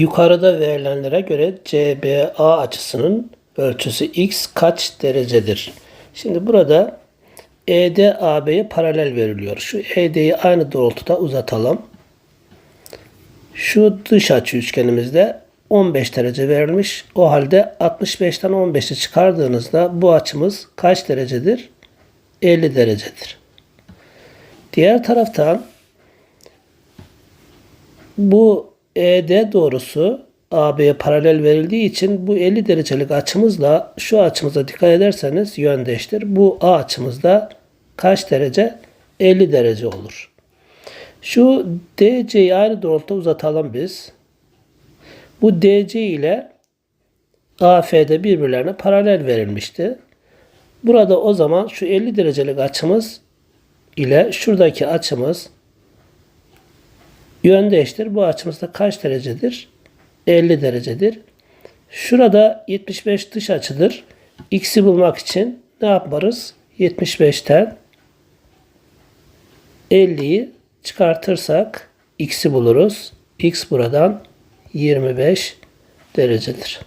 Yukarıda verilenlere göre CBA açısının ölçüsü x kaç derecedir? Şimdi burada ED AB'ye paralel veriliyor. Şu ED'yi aynı doğrultuda uzatalım. Şu dış açı üçgenimizde 15 derece verilmiş. O halde 65'ten 15'i çıkardığınızda bu açımız kaç derecedir? 50 derecedir. Diğer taraftan bu ED doğrusu AB'ye paralel verildiği için bu 50 derecelik açımızla şu açımıza dikkat ederseniz yöndeştir. Bu A açımızda kaç derece? 50 derece olur. Şu DC'yi aynı doğrultuda uzatalım biz. Bu DC ile AF'de birbirlerine paralel verilmişti. Burada o zaman şu 50 derecelik açımız ile şuradaki açımız yöndeştir. Bu açımızda kaç derecedir? 50 derecedir. Şurada 75 dış açıdır. X'i bulmak için ne yaparız? 75'ten 50'yi çıkartırsak X'i buluruz. X buradan 25 derecedir.